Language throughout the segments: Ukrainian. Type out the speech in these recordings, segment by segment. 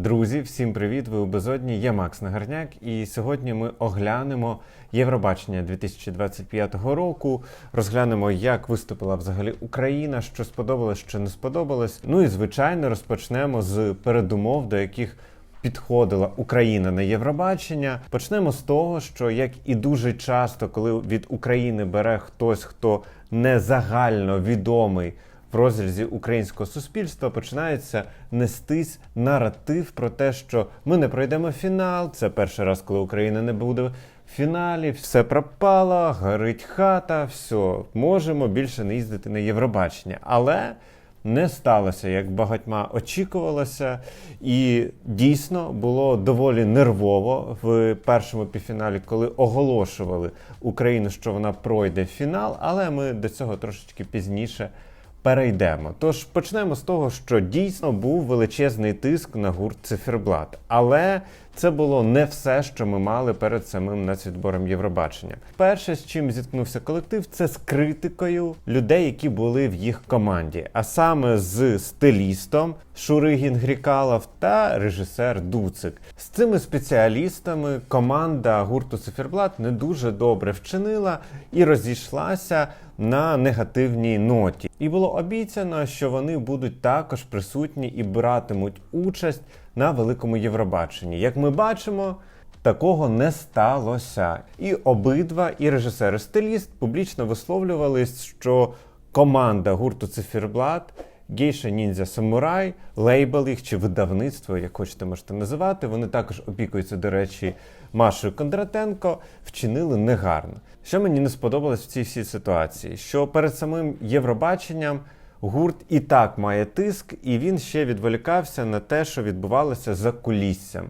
Друзі, всім привіт! Ви у безодні. Я Макс Нагарняк, і сьогодні ми оглянемо Євробачення 2025 року. Розглянемо, як виступила взагалі Україна, що сподобалось, що не сподобалось. Ну і звичайно, розпочнемо з передумов, до яких підходила Україна на Євробачення. Почнемо з того, що як і дуже часто, коли від України бере хтось, хто не загально відомий в розрізі українського суспільства починається нестись наратив про те, що ми не пройдемо фінал. Це перший раз, коли Україна не буде в фіналі, все пропало, горить хата, все, можемо більше не їздити на Євробачення. Але не сталося, як багатьма очікувалося, і дійсно було доволі нервово в першому півфіналі, коли оголошували Україну, що вона пройде фінал, але ми до цього трошечки пізніше перейдемо. Тож почнемо з того, що дійсно був величезний тиск на гурт циферблат, але це було не все, що ми мали перед самим нацвідбором Євробачення. Перше, з чим зіткнувся колектив, це з критикою людей, які були в їх команді, а саме з стилістом Шуригін Грікалов та режисер Дуцик. З цими спеціалістами команда гурту Циферблат не дуже добре вчинила і розійшлася на негативній ноті. І було обіцяно, що вони будуть також присутні і братимуть участь на великому Євробаченні. Як ми бачимо, такого не сталося. І обидва, і режисер, і стиліст публічно висловлювались, що команда гурту Циферблат. Гейша Ніндзя Самурай, лейбл їх чи видавництво, як хочете можете називати. Вони також опікуються, до речі, Машою Кондратенко, вчинили негарно. Що мені не сподобалось в цій всій ситуації? Що перед самим Євробаченням гурт і так має тиск, і він ще відволікався на те, що відбувалося за куліссям.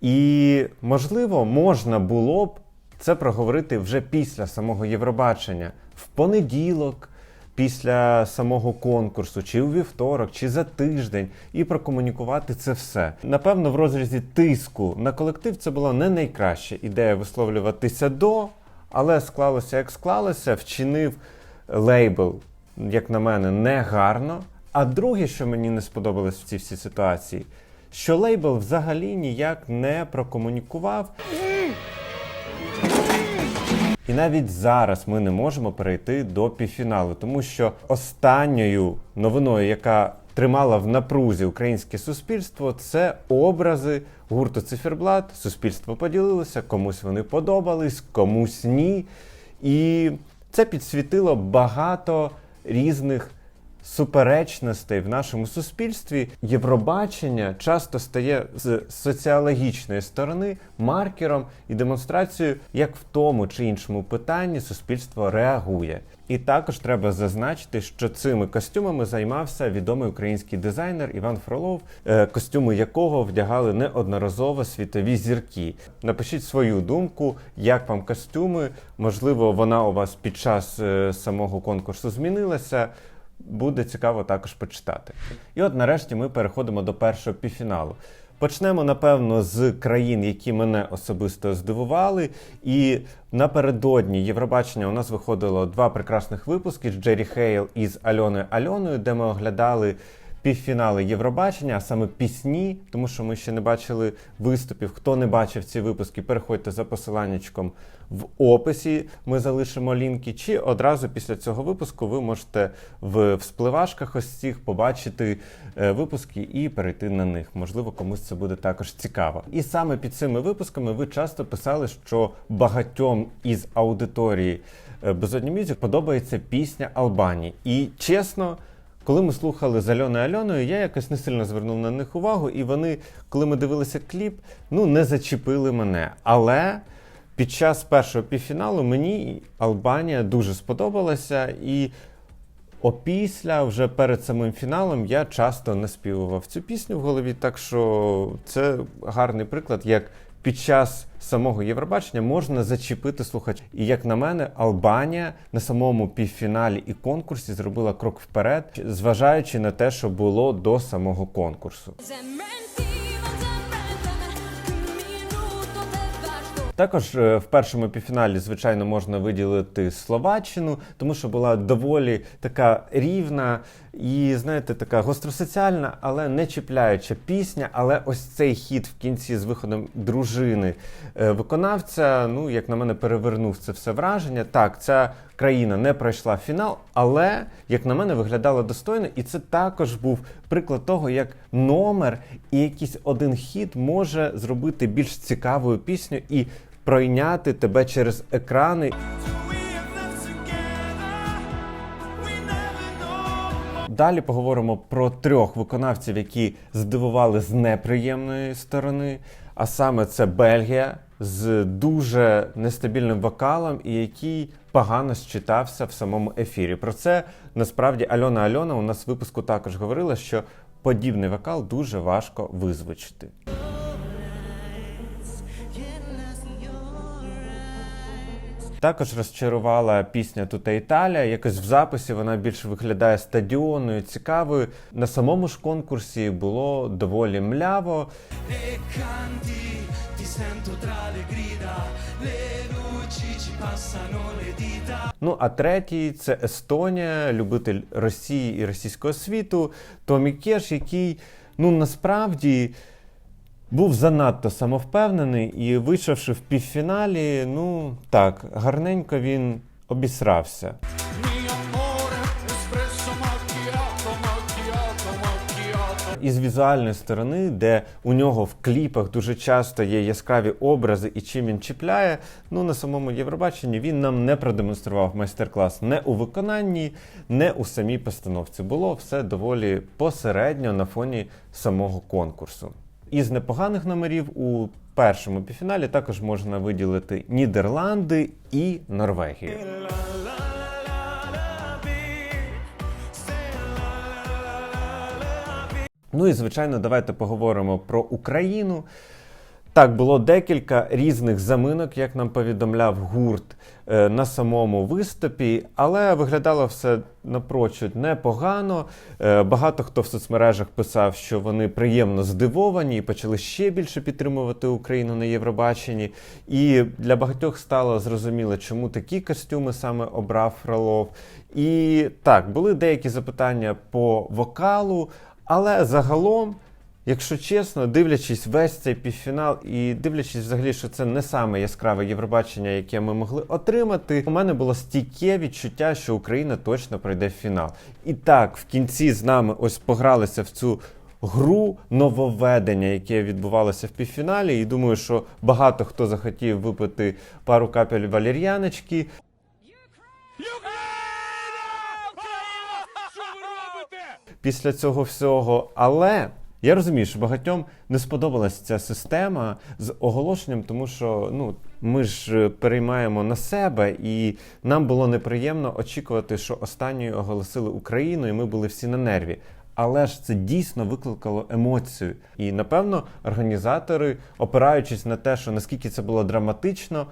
І можливо, можна було б це проговорити вже після самого Євробачення в понеділок після самого конкурсу, чи у вівторок, чи за тиждень, і прокомунікувати це все. Напевно, в розрізі тиску на колектив це була не найкраща ідея висловлюватися до, але склалося як склалося, вчинив лейбл, як на мене, негарно. А друге, що мені не сподобалось в цій всій ситуації, що лейбл взагалі ніяк не прокомунікував. І навіть зараз ми не можемо перейти до півфіналу, тому що останньою новиною, яка тримала в напрузі українське суспільство, це образи гурту Циферблат. Суспільство поділилося, комусь вони подобались, комусь ні. І це підсвітило багато різних суперечностей в нашому суспільстві. Євробачення часто стає з соціологічної сторони маркером і демонстрацією, як в тому чи іншому питанні суспільство реагує. І також треба зазначити, що цими костюмами займався відомий український дизайнер Іван Фролов, е, костюми якого вдягали неодноразово світові зірки. Напишіть свою думку, як вам костюми. Можливо, вона у вас під час е, самого конкурсу змінилася. Буде цікаво також почитати. І от нарешті ми переходимо до першого півфіналу. Почнемо, напевно, з країн, які мене особисто здивували. І напередодні Євробачення у нас виходило два прекрасних випуски з Джері Хейл і з Альоною Альоною, де ми оглядали півфінали Євробачення, а саме пісні, тому що ми ще не бачили виступів. Хто не бачив ці випуски, переходьте за посиланнячком в описі. Ми залишимо лінки. Чи одразу після цього випуску ви можете в вспливашках ось цих побачити е, випуски і перейти на них. Можливо, комусь це буде також цікаво. І саме під цими випусками ви часто писали, що багатьом із аудиторії е, Безодні Мюзик подобається пісня Албанії. І чесно. Коли ми слухали з Альоною Альоною, я якось не сильно звернув на них увагу, і вони, коли ми дивилися кліп, ну не зачепили мене. Але під час першого півфіналу мені Албанія дуже сподобалася, і опісля, вже перед самим фіналом, я часто наспівував цю пісню в голові. Так що це гарний приклад, як під час самого Євробачення можна зачепити слухача. І як на мене, Албанія на самому півфіналі і конкурсі зробила крок вперед, зважаючи на те, що було до самого конкурсу. Також е, в першому півфіналі, звичайно, можна виділити Словаччину, тому що була доволі така рівна І знаєте, така гостросоціальна, але не чіпляюча пісня. Але ось цей хід в кінці з виходом дружини е, виконавця, ну як на мене, перевернув це все враження. Так, ця країна не пройшла фінал, але як на мене виглядала достойно, і це також був приклад того, як номер і якийсь один хід може зробити більш цікавою пісню і пройняти тебе через екрани. Далі поговоримо про трьох виконавців, які здивували з неприємної сторони. А саме це Бельгія з дуже нестабільним вокалом і який погано считався в самому ефірі. Про це насправді Альона Альона у нас в випуску також говорила, що подібний вокал дуже важко визвучити. Також розчарувала пісня Тута Італія. Якось в записі вона більше виглядає стадіонною, цікавою. На самому ж конкурсі було доволі мляво. e. Ну а третій це Естонія, любитель Росії і російського світу. Томі Кеш, який ну насправді був занадто самовпевнений і вийшовши в півфіналі, ну так, гарненько він обісрався. Із візуальної сторони, де у нього в кліпах дуже часто є яскраві образи і чим він чіпляє. Ну на самому Євробаченні він нам не продемонстрував майстер-клас не у виконанні, не у самій постановці. Було все доволі посередньо на фоні самого конкурсу. Із непоганих номерів у першому півфіналі також можна виділити Нідерланди і Норвегію. Ну і звичайно, давайте поговоримо про Україну. Так, було декілька різних заминок, як нам повідомляв гурт е, на самому виступі, але виглядало все напрочуд непогано. Е, Багато хто в соцмережах писав, що вони приємно здивовані і почали ще більше підтримувати Україну на Євробаченні. І для багатьох стало зрозуміло, чому такі костюми саме обрав Фролов. І так, були деякі запитання по вокалу, але загалом. Якщо чесно, дивлячись весь цей півфінал і дивлячись взагалі, що це не саме яскраве Євробачення, яке ми могли отримати, у мене було стійке відчуття, що Україна точно пройде в фінал. І так, в кінці з нами ось погралися в цю гру нововведення, яке відбувалося в півфіналі. І думаю, що багато хто захотів випити пару капель валір'яночки. Після цього всього. Але я розумію, що багатьом не сподобалась ця система з оголошенням, тому що ну. Ми ж е, переймаємо на себе, і нам було неприємно очікувати, що останньою оголосили Україну, і ми були всі на нерві. Але ж це дійсно викликало емоцію. І напевно організатори, опираючись на те, що наскільки це було драматично,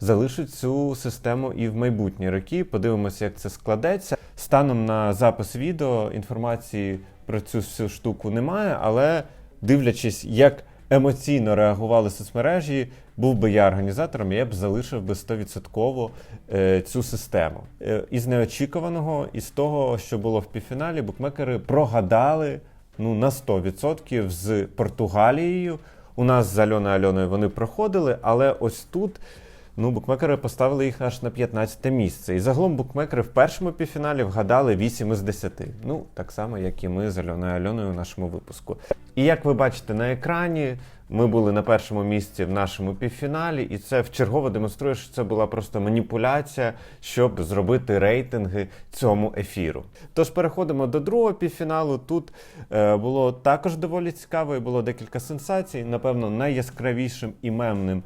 залишать цю систему і в майбутні роки. Подивимося, як це складеться. Станом на запис відео інформації про цю всю штуку немає, але дивлячись, як емоційно реагували соцмережі, був би я організатором, я б залишив би 100% е, цю систему. Е, із неочікуваного, із того, що було в півфіналі, букмекери прогадали ну, на 100% з Португалією. У нас з Альоною Альоною вони проходили, але ось тут ну, букмекери поставили їх аж на 15 місце. І загалом букмекери в першому півфіналі вгадали 8 із 10. Ну, так само, як і ми з Альоною Альоною у нашому випуску. І як ви бачите на екрані, ми були на першому місці в нашому півфіналі, і це вчергово демонструє, що це була просто маніпуляція, щоб зробити рейтинги цьому ефіру. Тож переходимо до другого півфіналу. Тут е, було також доволі цікаво, і було декілька сенсацій. Напевно, найяскравішим і мемним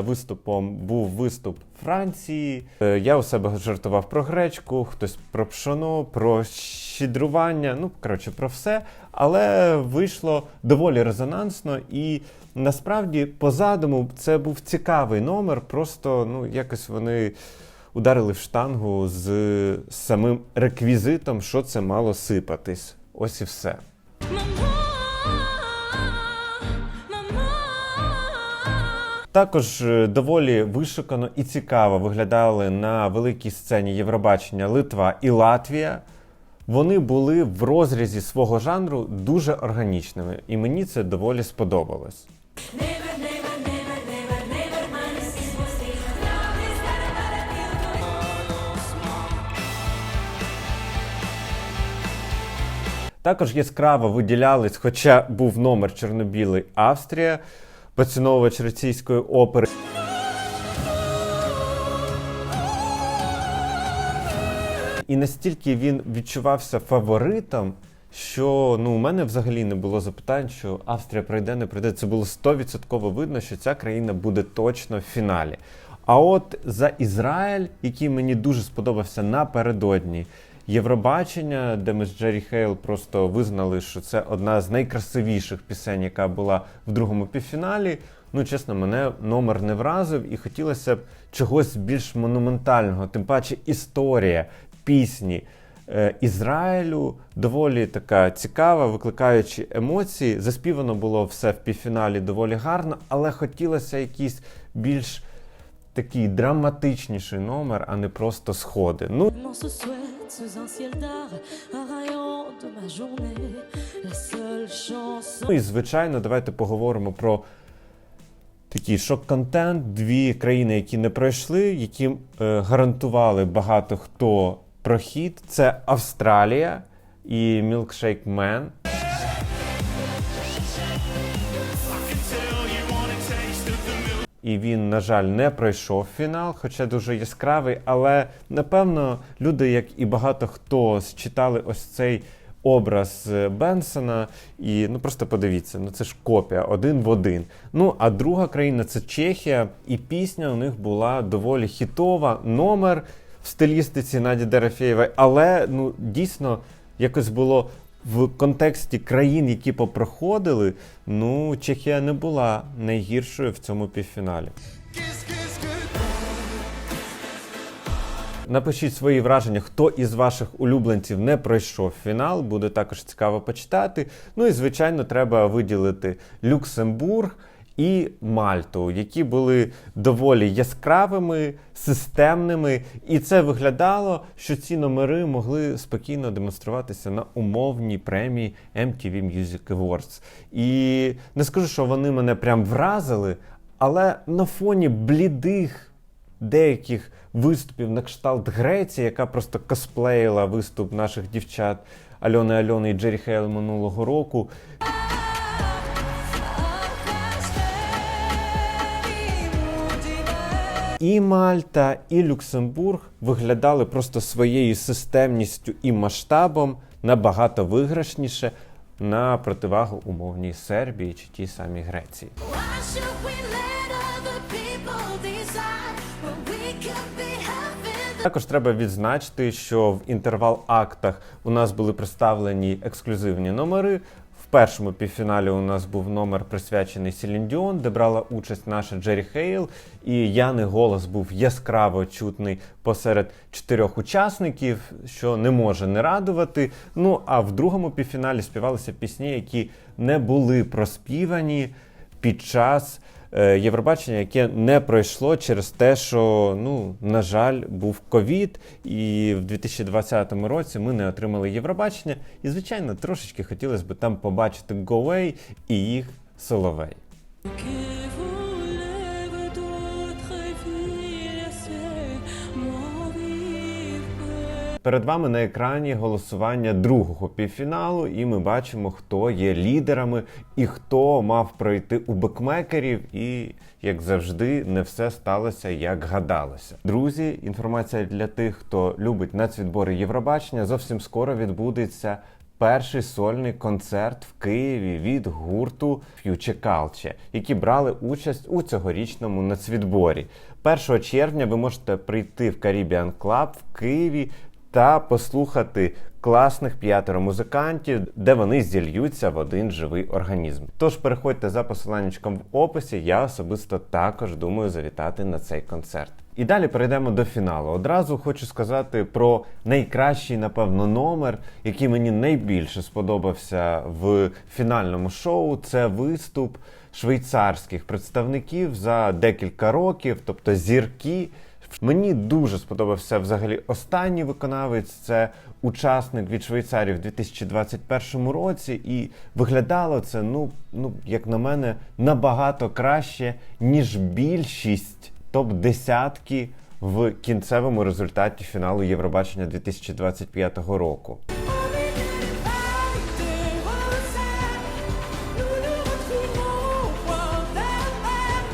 виступом був виступ Франції. Е, я у себе жартував про гречку, хтось про пшоно, про щедрування. Ну, коротше, про все. Але вийшло доволі резонансно і. Насправді, по задуму, це був цікавий номер. Просто ну якось вони ударили в штангу з самим реквізитом, що це мало сипатись. Ось і все. Також е, доволі вишукано і цікаво виглядали на великій сцені Євробачення Литва і Латвія. вони були в розрізі свого жанру дуже органічними, і мені це доволі сподобалось. Також яскраво виділялись, хоча був номер чорно-білий Австрія, поціновувач російської опери. І настільки він відчувався фаворитом, що ну, у мене взагалі не було запитань, що Австрія пройде, не пройде. Це було 100% видно, що ця країна буде точно в фіналі. А от за Ізраїль, який мені дуже сподобався напередодні Євробачення, де ми з Джері Хейл просто визнали, що це одна з найкрасивіших пісень, яка була в другому півфіналі. Ну, чесно, мене номер не вразив, і хотілося б чогось більш монументального, тим паче історія пісні е, Ізраїлю доволі така цікава, викликаючи емоції. Заспівано було все в півфіналі доволі гарно, але хотілося якийсь більш такий драматичніший номер, а не просто сходи. Ну, Souhaite sous un ciel d'art, un rayon de ma journée, la seule chanson. Ну і звичайно, давайте поговоримо про такий шок-контент. Дві країни, які не пройшли, які е, гарантували багато хто прохід. Це Австралія і Milkshake Man. І він, на жаль, не пройшов фінал, хоча дуже яскравий. Але напевно люди, як і багато хто, считали ось цей образ е, Бенсона. І ну просто подивіться, ну це ж копія один в один. Ну а друга країна це Чехія, і пісня у них була доволі хітова. Номер в стилістиці Наді Дорофєєвої, але ну дійсно якось було. В контексті країн, які попроходили, ну Чехія не була найгіршою в цьому півфіналі. Напишіть свої враження, хто із ваших улюбленців не пройшов фінал. Буде також цікаво почитати. Ну і звичайно, треба виділити Люксембург і Мальту, які були доволі яскравими, системними, і це виглядало, що ці номери могли спокійно демонструватися на умовній премії MTV Music Awards. І не скажу, що вони мене прям вразили, але на фоні блідих деяких виступів на кшталт Греції, яка просто косплеїла виступ наших дівчат Альони Альони і Джері Хейл минулого року. І Мальта, і Люксембург виглядали просто своєю системністю і масштабом набагато виграшніше на противагу умовній Сербії чи тій самій Греції. Також треба відзначити, що в інтервал актах у нас були представлені ексклюзивні номери. Першому півфіналі у нас був номер присвячений Сіліндіон, де брала участь наша Джері Хейл, і Яни голос був яскраво чутний посеред чотирьох учасників, що не може не радувати. Ну а в другому півфіналі співалися пісні, які не були проспівані під час Євробачення, яке не пройшло через те, що, ну, на жаль, був ковід, і в 2020 році ми не отримали Євробачення. І, звичайно, трошечки хотілося б там побачити Away і їх Соловей. Перед вами на екрані голосування другого півфіналу, і ми бачимо, хто є лідерами і хто мав пройти у бекмекерів. І, як завжди, не все сталося як гадалося. Друзі, інформація для тих, хто любить нацвідбори Євробачення. Зовсім скоро відбудеться. Перший сольний концерт в Києві від гурту Future Culture, які брали участь у цьогорічному нацвідборі. 1 червня ви можете прийти в Caribbean Club в Києві та послухати класних п'ятеро музикантів, де вони зільються в один живий організм. Тож переходьте за посиланнячком в описі. Я особисто також думаю завітати на цей концерт. І далі перейдемо до фіналу. Одразу хочу сказати про найкращий, напевно, номер, який мені найбільше сподобався в фінальному шоу. Це виступ швейцарських представників за декілька років, тобто зірки Мені дуже сподобався взагалі останній виконавець. Це учасник від Швейцарії в 2021 році, і виглядало це, ну, ну як на мене, набагато краще, ніж більшість топ десятки в кінцевому результаті фіналу Євробачення 2025 року.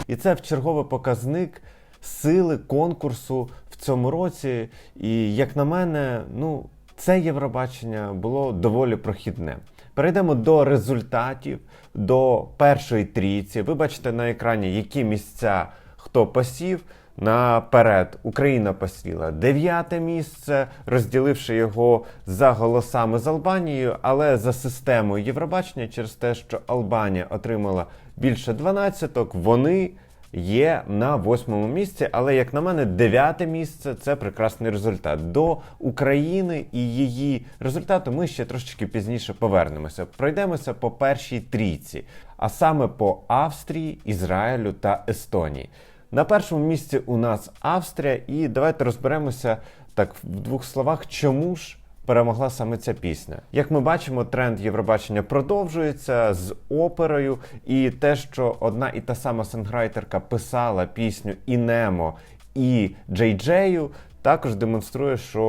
І це в черговий показник сили конкурсу в цьому році. І як на мене, ну це Євробачення було доволі прохідне. Перейдемо до результатів, до першої трійці. Ви бачите на екрані, які місця хто посів. Наперед Україна посіла дев'яте місце, розділивши його за голосами з Албанією, але за системою Євробачення, через те, що Албанія отримала більше 12, вони є на восьмому місці. Але, як на мене, дев'яте місце це прекрасний результат. До України і її результату ми ще трошечки пізніше повернемося. Пройдемося по першій трійці, а саме по Австрії, Ізраїлю та Естонії. На першому місці у нас Австрія, і давайте розберемося так в двох словах, чому ж перемогла саме ця пісня. Як ми бачимо, тренд Євробачення продовжується з оперою, і те, що одна і та сама синграйтерка писала пісню і Немо, і Джей Джею. Також демонструє, що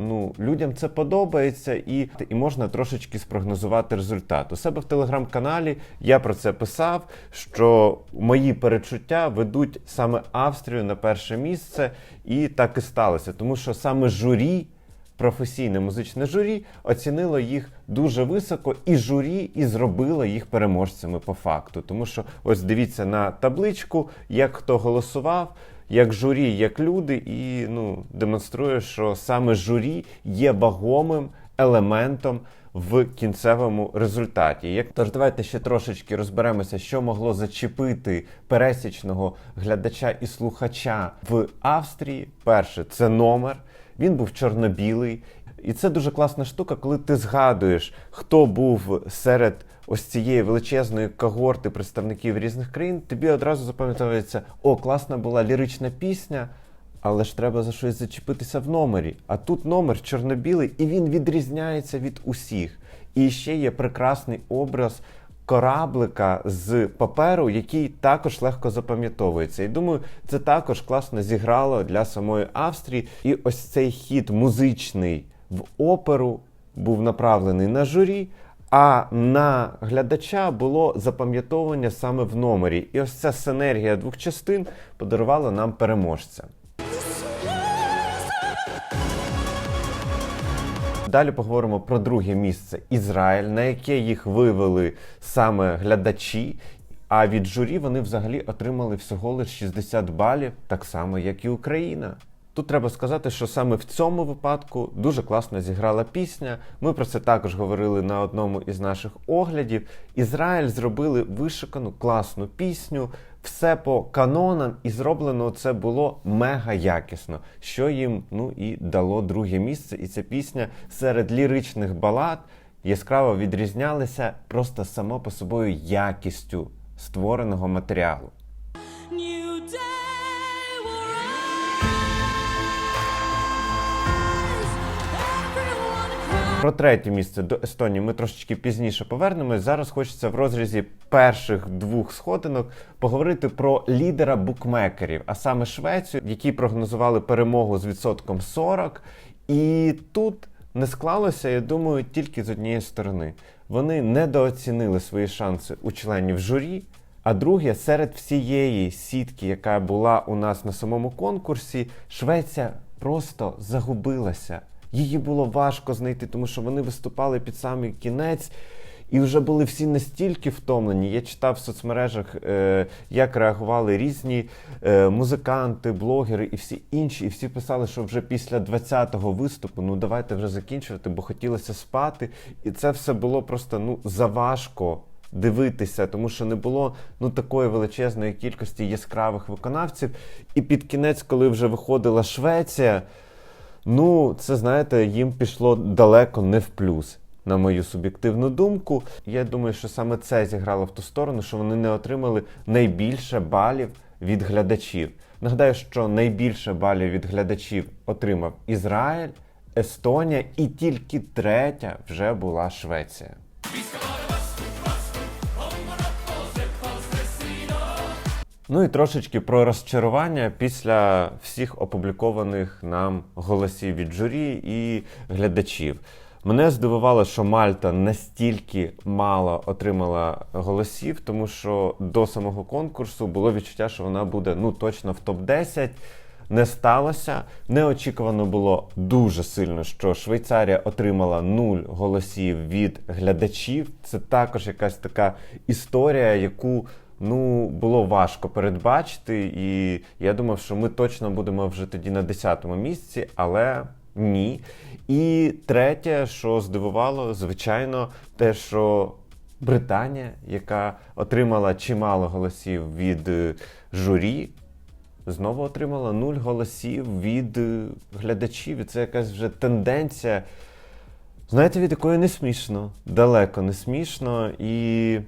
ну людям це подобається, і, і можна трошечки спрогнозувати результат. У себе в телеграм-каналі я про це писав, що мої перечуття ведуть саме Австрію на перше місце, і так і сталося, тому що саме журі. Професійне музичне журі оцінило їх дуже високо, і журі і зробило їх переможцями по факту. Тому що ось дивіться на табличку, як хто голосував, як журі, як люди, і ну демонструє, що саме журі є вагомим елементом в кінцевому результаті. Як тож, давайте ще трошечки розберемося, що могло зачепити пересічного глядача і слухача в Австрії. Перше, це номер. Він був чорно-білий. І це дуже класна штука, коли ти згадуєш, хто був серед ось цієї величезної когорти представників різних країн, тобі одразу запам'ятовується, о, класна була лірична пісня, але ж треба за щось зачепитися в номері. А тут номер чорно-білий, і він відрізняється від усіх. І ще є прекрасний образ кораблика з паперу, який також легко запам'ятовується. І думаю, це також класно зіграло для самої Австрії. І ось цей хід музичний в оперу був направлений на журі. А на глядача було запам'ятовування саме в номері. І ось ця синергія двох частин подарувала нам переможця. Далі поговоримо про друге місце Ізраїль, на яке їх вивели саме глядачі. А від журі вони взагалі отримали всього лише 60 балів, так само як і Україна. Тут треба сказати, що саме в цьому випадку дуже класно зіграла пісня. Ми про це також говорили на одному із наших оглядів. Ізраїль зробили вишикану класну пісню, все по канонам, і зроблено це було мега якісно, що їм ну і дало друге місце. І ця пісня серед ліричних балад яскраво відрізнялася просто само по собою якістю створеного матеріалу. Про третє місце до Естонії ми трошечки пізніше повернемось. Зараз хочеться в розрізі перших двох сходинок поговорити про лідера букмекерів, а саме Швецію, які прогнозували перемогу з відсотком 40. І тут не склалося, я думаю, тільки з однієї сторони. Вони недооцінили свої шанси у членів журі. А друге, серед всієї сітки, яка була у нас на самому конкурсі, Швеція просто загубилася. Її було важко знайти, тому що вони виступали під самий кінець. І вже були всі настільки втомлені. Я читав в соцмережах, е, як реагували різні е, музиканти, блогери і всі інші. І всі писали, що вже після 20-го виступу, ну давайте вже закінчувати, бо хотілося спати. І це все було просто ну заважко дивитися, тому що не було ну такої величезної кількості яскравих виконавців. І під кінець, коли вже виходила Швеція, ну це знаєте, їм пішло далеко не в плюс. На мою суб'єктивну думку, я думаю, що саме це зіграло в ту сторону, що вони не отримали найбільше балів від глядачів. Нагадаю, що найбільше балів від глядачів отримав Ізраїль, Естонія і тільки третя вже була Швеція. Ну і трошечки про розчарування після всіх опублікованих нам голосів від журі і глядачів. Мене здивувало, що Мальта настільки мало отримала голосів, тому що до самого конкурсу було відчуття, що вона буде ну точно в топ-10. Не сталося. Неочікувано було дуже сильно, що Швейцарія отримала нуль голосів від глядачів. Це також якась така історія, яку ну було важко передбачити. І я думав, що ми точно будемо вже тоді на 10-му місці, але ні. І третє, що здивувало, звичайно, те, що Британія, яка отримала чимало голосів від е, журі, знову отримала нуль голосів від е, глядачів. І це якась вже тенденція. Знаєте, від якої не смішно, далеко не смішно. І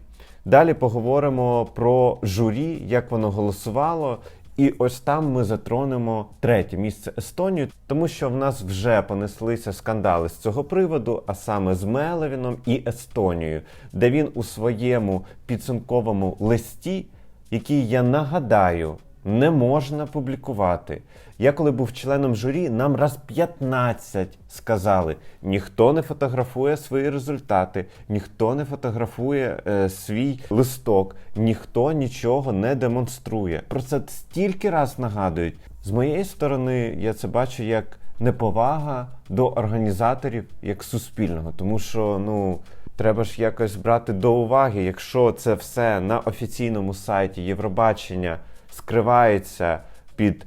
далі поговоримо про журі, як воно голосувало. І ось там ми затронемо третє місце Естонію, тому що в нас вже понеслися скандали з цього приводу, а саме з Мелевіном і Естонією, де він у своєму підсумковому листі, який я нагадаю, не можна публікувати. Я коли був членом журі, нам раз 15 сказали: ніхто не фотографує свої результати, ніхто не фотографує е, свій листок, ніхто нічого не демонструє. Про це стільки раз нагадують. З моєї сторони, я це бачу як неповага до організаторів як суспільного, тому що ну. Треба ж якось брати до уваги, якщо це все на офіційному сайті Євробачення скривається під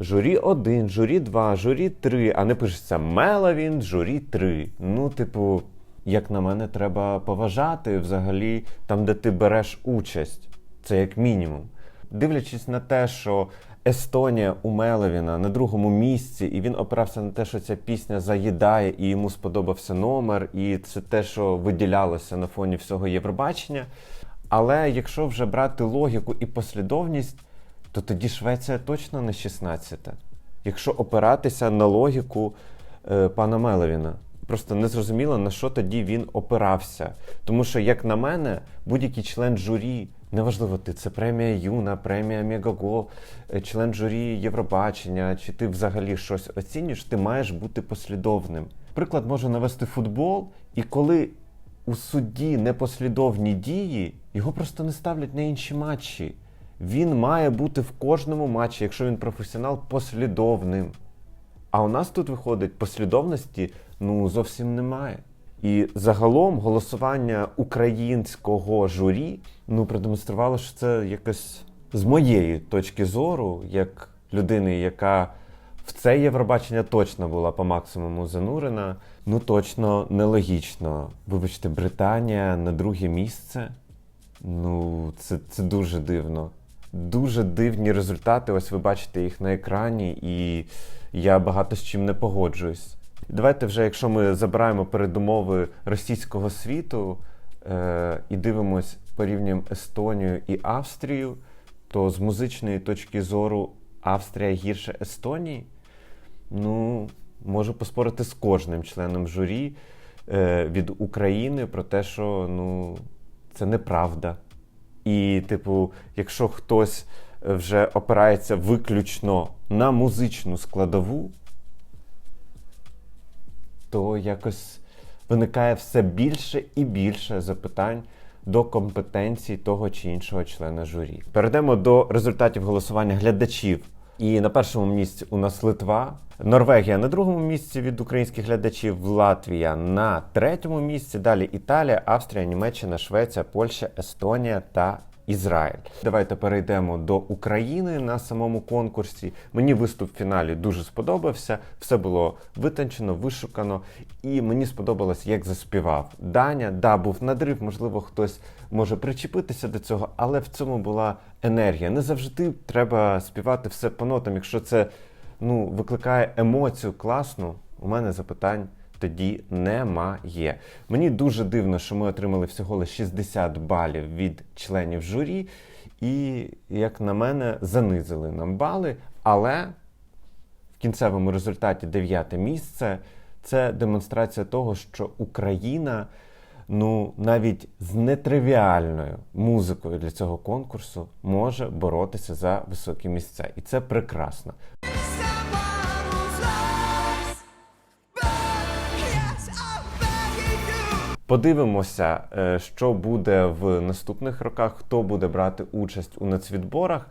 журі 1, журі 2, журі 3, а не пишеться Меловін, журі 3. Ну, типу, як на мене, треба поважати взагалі там, де ти береш участь. Це як мінімум. Дивлячись на те, що Естонія у Мелевіна на другому місці, і він опирався на те, що ця пісня заїдає, і йому сподобався номер, і це те, що виділялося на фоні всього Євробачення. Але якщо вже брати логіку і послідовність, то тоді Швеція точно не 16. Якщо опиратися на логіку е, пана Мелевіна. Просто не зрозуміло, на що тоді він опирався. Тому що, як на мене, будь-який член журі, неважливо, ти це премія Юна, премія Мегаго, е, член журі Євробачення, чи ти взагалі щось оцінюєш, ти маєш бути послідовним. Приклад може навести футбол, і коли у судді непослідовні дії, його просто не ставлять на інші матчі. Він має бути в кожному матчі, якщо він професіонал, послідовним. А у нас тут виходить послідовності ну зовсім немає. І загалом голосування українського журі ну продемонструвало, що це якось з моєї точки зору, як людини, яка в це Євробачення точно була по максимуму занурена. Ну точно нелогічно. Вибачте, Британія на друге місце. Ну, це, це дуже дивно. Дуже дивні результати. Ось ви бачите їх на екрані, і я багато з чим не погоджуюсь. Давайте вже, якщо ми забираємо передумови російського світу е- і дивимось порівнюємо Естонію і Австрію, то з музичної точки зору Австрія гірше Естонії. Ну, можу поспорити з кожним членом журі е- від України про те, що ну, це неправда. І, типу, якщо хтось вже опирається виключно на музичну складову, то якось виникає все більше і більше запитань до компетенції того чи іншого члена журі. Перейдемо до результатів голосування глядачів. І на першому місці у нас Литва, Норвегія на другому місці від українських глядачів, Латвія на третьому місці. Далі Італія, Австрія, Німеччина, Швеція, Польща, Естонія та Ізраїль. Давайте перейдемо до України на самому конкурсі. Мені виступ в фіналі дуже сподобався. Все було витончено, вишукано, і мені сподобалось, як заспівав Даня. Да, був надрив, можливо, хтось може причепитися до цього, але в цьому була енергія. Не завжди треба співати все по нотам. Якщо це ну, викликає емоцію класну, у мене запитань тоді немає. Мені дуже дивно, що ми отримали всього лише 60 балів від членів журі. і, як на мене, занизили нам бали. Але в кінцевому результаті дев'яте місце це демонстрація того, що Україна, ну навіть з нетривіальною музикою для цього конкурсу може боротися за високі місця. І це прекрасно. Подивимося, е, що буде в наступних роках, хто буде брати участь у нацвідборах.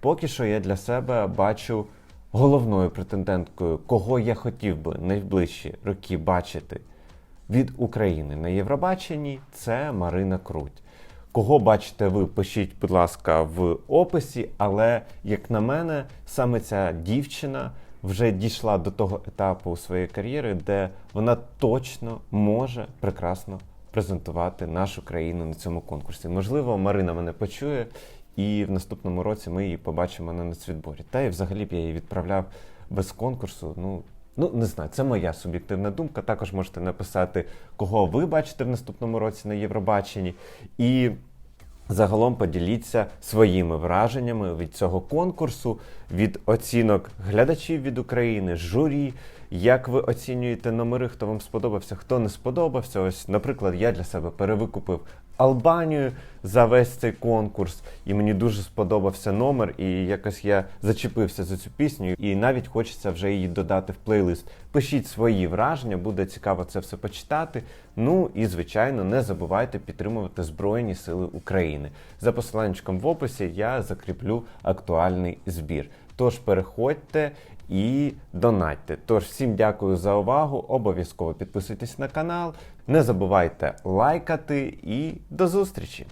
Поки що я для себе бачу головною претенденткою, кого я хотів би найближчі роки бачити від України на Євробаченні, це Марина Круть. Кого бачите ви, пишіть, будь ласка, в описі. Але, як на мене, саме ця дівчина вже дійшла до того етапу своєї кар'єри, де вона точно може прекрасно презентувати нашу країну на цьому конкурсі. Можливо, Марина мене почує, і в наступному році ми її побачимо на нацвідборі. Та і взагалі б я її відправляв без конкурсу. Ну, ну не знаю, це моя суб'єктивна думка. Також можете написати, кого ви бачите в наступному році на Євробаченні. І Загалом поділіться своїми враженнями від цього конкурсу, від оцінок глядачів від України, журі. Як ви оцінюєте номери, хто вам сподобався, хто не сподобався? Ось, наприклад, я для себе перевикупив Албанію за весь цей конкурс, і мені дуже сподобався номер, і якось я зачепився за цю пісню, і навіть хочеться вже її додати в плейлист. Пишіть свої враження, буде цікаво це все почитати. Ну і звичайно, не забувайте підтримувати Збройні Сили України. За посиланнячком в описі я закріплю актуальний збір. Тож переходьте і донатьте. Тож всім дякую за увагу. Обов'язково підписуйтесь на канал. Не забувайте лайкати і до зустрічі!